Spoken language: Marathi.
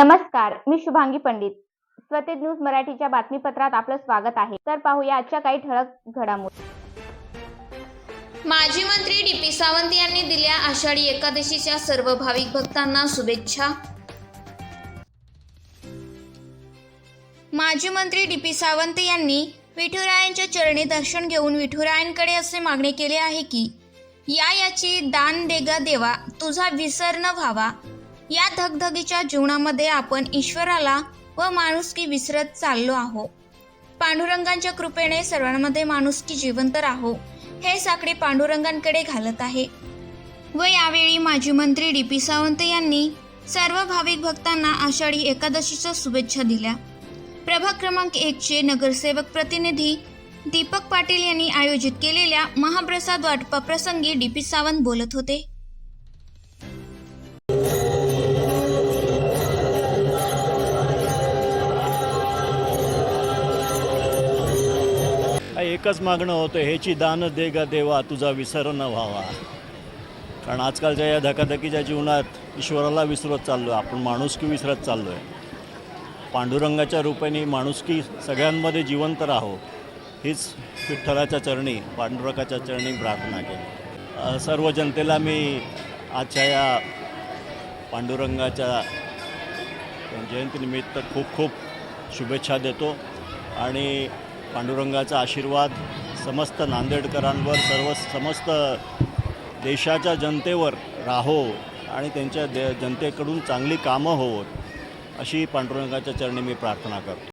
नमस्कार मी शुभांगी पंडित. स्वतेज न्यूज मराठीच्या बातमीपत्रात आपलं स्वागत आहे. तर पाहूया आजच्या काही ठळक घडामोडी. माजी मंत्री डी पी सावंत यांनी दिल्या आषाढी एकादशीच्या सर्व भाविक भक्तांना शुभेच्छा. माजी मंत्री डी पी सावंत यांनी विठुरायांच्या चरणी दर्शन घेऊन विठुरायांकडे असे मागणी केले आहे की या याची दान देगा देवा तुझा विसर न व्हावा या धगधगीच्या जीवनामध्ये आपण ईश्वराला व माणुसकी विसरत चाललो आहो पांडुरंगांच्या कृपेने सर्वांमध्ये माणुसकी जिवंत राहो हे साकडे पांडुरंगांकडे घालत आहे. व यावेळी माजी मंत्री डी पी सावंत यांनी सर्व भाविक भक्तांना आषाढी एकादशीच्या शुभेच्छा दिल्या. प्रभाग क्रमांक एकचे नगरसेवक प्रतिनिधी दीपक पाटील यांनी आयोजित केलेल्या महाप्रसाद वाटपाप्रसंगी डी पी सावंत बोलत होते. एकच मागणं होतं ह्याची दान दे गा देवा तुझा विसर न व्हावा. कारण आजकालच्या या धकाधकीच्या जीवनात ईश्वराला विसरत चाललो आहे आपण माणुसकी विसरत चाललो आहे पांडुरंगाच्या रूपाने माणुसकी सगळ्यांमध्ये जिवंत राहो. हीच विठ्ठलाच्या चरणी पांडुरंगाच्या चरणी प्रार्थना केली. सर्व जनतेला मी आजच्या या पांडुरंगाच्या जयंतीनिमित्त खूप खूप शुभेच्छा देतो. आणि पांडुरंगाचा आशीर्वाद समस्त नांदेडकरांवर सर्व समस्त देशाच्या जनतेवर राहो आणि त्यांच्या दे जनतेकडून चांगली कामं होवोत अशी पांडुरंगाच्या चरणी मी प्रार्थना करतो.